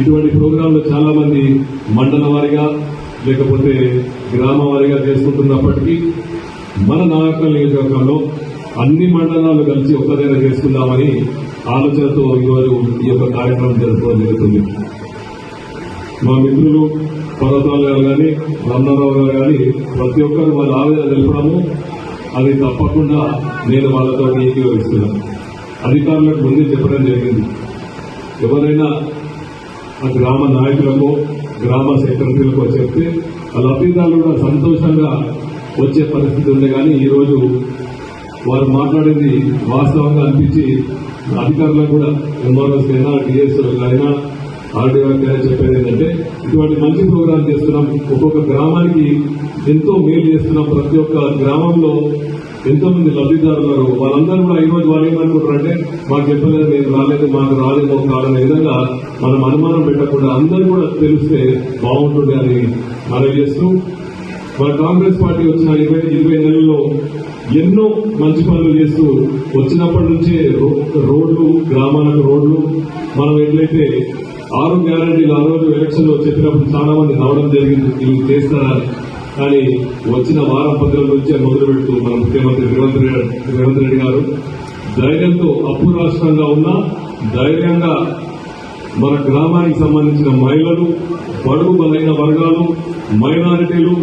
ఇటువంటి ప్రోగ్రాంలు చాలా మంది మండల వారిగా లేకపోతే గ్రామ వారిగా చేసుకుంటున్నప్పటికీ మన నాయకుల నియోజకవర్గంలో అన్ని మండలాలు కలిసి ఒక్కదైనా చేసుకుందామని ఆలోచనతో ఈరోజు ఈ యొక్క కార్యక్రమం జరుపుకోవడం జరుగుతుంది. మా మిత్రులు పర్వతాలు గారు కానీ రమణారావు గారు కానీ ప్రతి ఒక్కరు వాళ్ళ ఆవేదన తెలపడము. అది తప్పకుండా నేను వాళ్ళతో ఏకీభవిస్తున్నాను. అధికారులకు ముందే చెప్పడం జరిగింది. ఎవరైనా ఆ గ్రామ నాయకులకు గ్రామ సెక్రటరీలకు చెప్తే ఆ లబ్ధిదారులు కూడా సంతోషంగా వచ్చే పరిస్థితి ఉంది. కానీ ఈరోజు వారు మాట్లాడింది వాస్తవంగా అనిపించి అధికారులకు కూడా ఎంఆర్ఎస్ అయినా డిఎస్ అయినా ఆర్డీఓ అయినా చెప్పేది ఏంటంటే ఇటువంటి మంచి ప్రోగ్రాం చేస్తున్నాం. ఒక్కొక్క గ్రామానికి ఎంతో మేలు చేస్తున్నాం. ప్రతి ఒక్క గ్రామంలో ఎంతో మంది లబ్ధిదారులు ఉన్నారు. వాళ్ళందరూ కూడా ఈ రోజు వాళ్ళు ఏమనుకుంటారంటే మాకు చెప్పలేదు మేము రాలేదు మాకు రాలేమో కాదనే విధంగా మనం అనుమానం పెట్టకుండా అందరూ కూడా తెలిస్తే బాగుంటుంది అని మనం చేస్తూ మన కాంగ్రెస్ పార్టీ వచ్చిన ఇరవై ఇరవై నెలల్లో ఎన్నో మంచి పనులు చేస్తూ వచ్చినప్పటి నుంచే రో- రోడ్లు గ్రామాలకు రోడ్లు మనం ఎట్లయితే ఆరు గ్యారంటీలు ఆ రోజు ఎలక్షన్లో చెప్పినప్పుడు చాలా మంది రావడం జరిగింది. ఇవి చేస్తారని కానీ వచ్చిన వారం పత్రం నుంచి మొదలు పెడుతూ మన ముఖ్యమంత్రి రేవంత్ రెడ్డి రేవంత్ రెడ్డి గారు ధైర్యంతో అప్పు రాష్ట్రంగా ఉన్న ధైర్యంగా మన గ్రామానికి సంబంధించిన మహిళలు బడుగు బలైన వర్గాలు మైనారిటీలు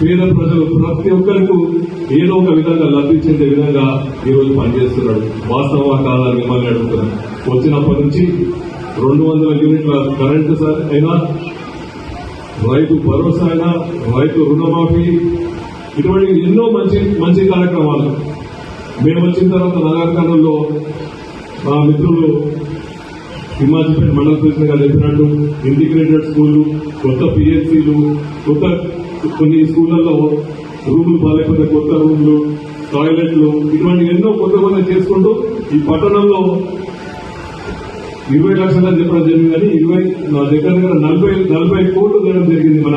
పేద ప్రజలు ప్రతి ఒక్కరికి ఏదో ఒక విధంగా లభించే విధంగా ఈరోజు పనిచేస్తున్నాడు. వాస్తవ కాదని మిమ్మల్ని అడుగుతున్నాను. వచ్చినప్పటి నుంచి రెండు వందల యూనిట్ల కరెంటు సార్ అయినా రైతు భరోసా అయినా రైతు రుణమాఫీ ఇటువంటి ఎన్నో మంచి మంచి కార్యక్రమాలు. మేము వచ్చిన తర్వాత నగరకాలంలో మా మిత్రులు హిమాచల్పేట మండల కృష్ణ గారు చెప్పినట్టు ఇంటిగ్రేటెడ్ స్కూళ్ళు కొత్త పిహెచ్సిలు కొత్త కొన్ని స్కూళ్ళలో రూములు బాగాలేకపోతే కొత్త రూములు టాయిలెట్లు ఇటువంటి ఎన్నో కొత్త కొత్త చేసుకుంటూ ఈ పట్టణంలో ఇరవై లక్షల చెప్పడం జరిగింది కానీ ఇరవై నా దగ్గర దగ్గర నలభై నలభై కోట్లు వేయడం జరిగింది మన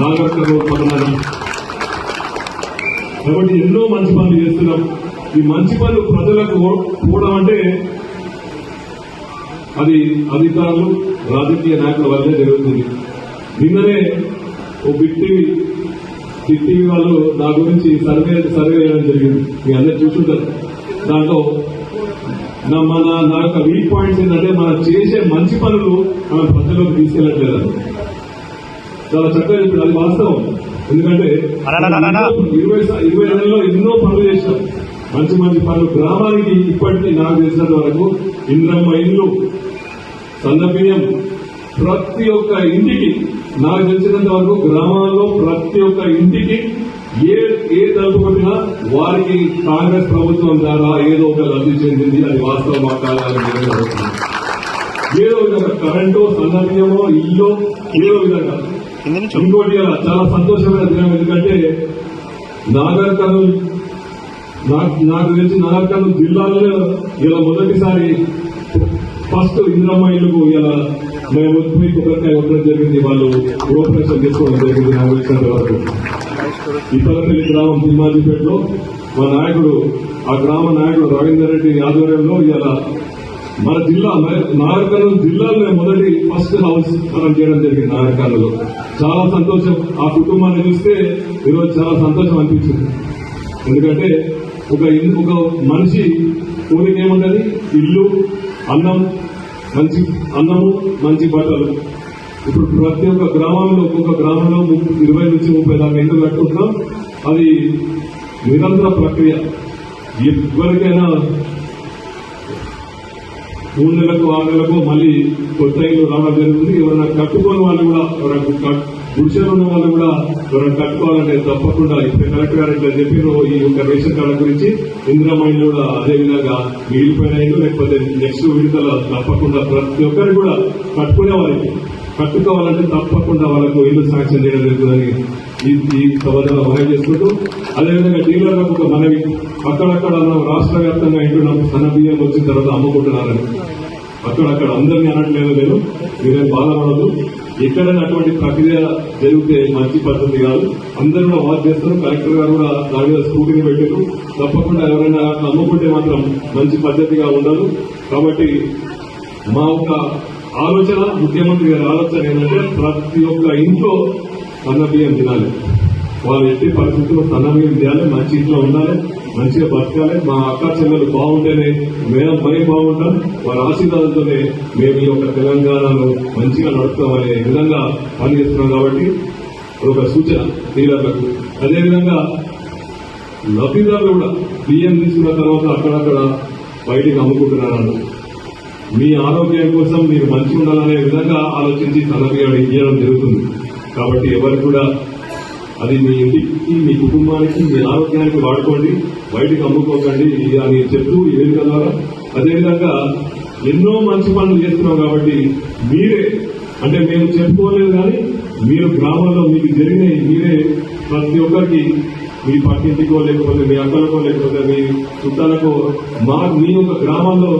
నాగర్కర్లో పట్టణానికి. కాబట్టి ఎన్నో మంచి పనులు చేస్తున్నాం. ఈ మంచి పనులు ప్రజలకు పోవడం అంటే అది అధికారులు రాజకీయ నాయకుల వల్లే జరుగుతుంది. నిన్ననే ఓ బిగ్ టీవీ బిగ్ టీవీ వాళ్ళు నా గురించి సర్వే సర్వే చేయడం జరిగింది. మీ అందరు చూసుంటారు. దాంట్లో మన నా యొక్క వీక్ పాయింట్స్ ఏంటంటే మనం చేసే మంచి పనులు మనం ప్రజల్లోకి తీసుకెళ్ళట్లేదు. చాలా చక్కగా చెప్పాడు అది వాస్తవం. ఎందుకంటే ఇరవై ఇరవై నెలల్లో ఎన్నో పనులు చేసినాం. మంచి మంచి పనులు. గ్రామానికి ఇప్పటికీ నాకు తెలిసినంత వరకు ఇంద్రమ్మ ఇల్లు సన్నబియ్యం ప్రతి ఒక్క ఇంటికి నాకు తెలిసినంత వరకు గ్రామాల్లో ప్రతి ఒక్క ఇంటికి ఏ ఏ తలుపు కొట్టినా వారికి కాంగ్రెస్ ప్రభుత్వం ద్వారా ఏదో ఒక లబ్ధి చెందింది. అది వాస్తవం కాదని. ఏదో విధంగా కరెంటు సన్నబియ్యమో ఇల్లు ఏదో విధంగా. ఇంకోటి చాలా సంతోషమైన దినం. ఎందుకంటే నాగర్ కర్నూలు నాకు నాకు తెలిసి నాగర్ కర్నూలు జిల్లాలో ఇలా మొదటిసారి ఫస్ట్ ఇంద్రమ్మ ఇల్లుకు ఇలా మేము పోయి కొబ్బరికాయ కొట్టడం జరిగింది. వాళ్ళు గృహప్రవేశం చేసుకోవడం జరిగింది. నాకు తెలిసినంత వరకు. ఇతరపల్లి గ్రామం తిమ్మాజిపేటలో మా నాయకుడు ఆ గ్రామ నాయకుడు రవీందర్ రెడ్డి ఆధ్వర్యంలో ఇలా మన జిల్లా నాగర్కర్నూలు జిల్లాలో మొదటి ఫస్ట్ హౌస్ మనం చేయడం జరిగింది నాగర్కర్నూలు. చాలా సంతోషం. ఆ కుటుంబాన్ని చూస్తే ఈరోజు చాలా సంతోషం అనిపించింది. ఎందుకంటే ఒక ఒక మనిషి కోరిక ఏముంటది ఇల్లు అన్నం మంచి అన్నము మంచి బట్టలు. ఇప్పుడు ప్రతి ఒక్క గ్రామంలో ఒక్కొక్క గ్రామంలో ఇరవై నుంచి ముప్పై దాకా ఇల్లు కట్టుకుంటున్నాం అది నిరంతర ప్రక్రియ. ఎవరికైనా మూడు నెలలకు ఆరు నెలలకు మళ్ళీ కొత్త ఇల్లు రావడం జరుగుతుంది. ఎవరైనా కట్టుకోని వాళ్ళు కూడా ఎవరైనా గుడిసెలు ఉన్న వాళ్ళు కూడా ఎవరైనా కట్టుకోవాలంటే తప్పకుండా ఇప్పుడు కలెక్టర్ గారు ఇట్లా చెప్పిన ఈ యొక్క రేషన్ కార్డు గురించి. ఇందిరా మైండ్ కూడా అదేవిధంగా మిగిలిపోయిన లేకపోతే నెక్స్ట్ విడుదల తప్పకుండా ప్రతి ఒక్కరు కూడా కట్టుకునే వారికి కట్టుకోవాలంటే తప్పకుండా వాళ్ళకు ఇల్లు శాంక్షన్ చేయడం జరుగుతుందని ఈ ఈ సభలో మనవి చేసుకుంటూ అదేవిధంగా డీలర్లకు ఒక మనవి. అక్కడక్కడ రాష్ట్ర వ్యాప్తంగా ఇంటున్నాం సన్న బియ్యం వచ్చిన తర్వాత అమ్ముకుంటున్నారని. అక్కడక్కడ అందరినీ అనట్లేదు నేను. మీరేం బాధపడదు ఎక్కడైనా అటువంటి ప్రక్రియ జరిగితే మంచి పద్ధతి కాదు. అందరూ కూడా వాచ్ చేస్తారు. కలెక్టర్ గారు కూడా దాని మీద స్కూటీని పెట్టారు తప్పకుండా ఎవరైనా అమ్ముకుంటే మాత్రం మంచి పద్ధతిగా ఉండదు. కాబట్టి మా ఒక ఆలోచన ముఖ్యమంత్రి గారి ఆలోచన ఏంటంటే ప్రతి ఒక్క ఇంట్లో సన్న బియ్యం తినాలి. వాళ్ళు ఎట్టి పరిస్థితుల్లో సన్న బియ్యం తినాలి మంచి ఇంట్లో ఉండాలి మంచిగా బతకాలి. మా అక్క చెల్లెలు బాగుంటేనే మేము పని బాగుంటాం వారి ఆశీర్వాదంతోనే మేము ఈ యొక్క తెలంగాణలో మంచిగా నడుపుతామనే విధంగా పనిచేస్తున్నాం కాబట్టి ఒక సూచన డీలర్లకు అదేవిధంగా లబ్ధిదారులు కూడా బియ్యం తీసుకున్న తర్వాత అక్కడక్కడ బయటికి అమ్ముకుంటున్నారు మీ ఆరోగ్యం కోసం మీరు మంచిగా ఉండాలనే విధంగా ఆలోచించి సన్నబియ్యం ఇవ్వడం జరుగుతుంది. కాబట్టి ఎవరు కూడా అది మీ ఇంటికి మీ కుటుంబానికి మీ ఆరోగ్యానికి వాడుకోండి బయటకు అమ్ముకోకండి అని చెప్తూ ఈ వేదిక ద్వారా అదేవిధంగా ఎన్నో మంచి పనులు చేస్తున్నాం కాబట్టి మీరే అంటే మేము చెప్పుకోలేదు కానీ మీరు గ్రామంలో మీకు జరిగినవి మీరే ప్రతి ఒక్కరికి మీ పక్కింటికో లేకపోతే మీ అక్కలకో లేకపోతే మీ చుట్టాలకో మా మీ యొక్క గ్రామంలో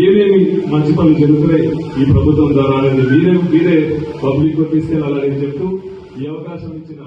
ఏమేమి మంచి పనులు జరుగుతున్నాయి ఈ ప్రభుత్వం ద్వారా అనేది మీరే మీరే పబ్లిక్ తీసుకెళ్ళాలని చెప్తూ ఈ అవకాశం ఇచ్చిన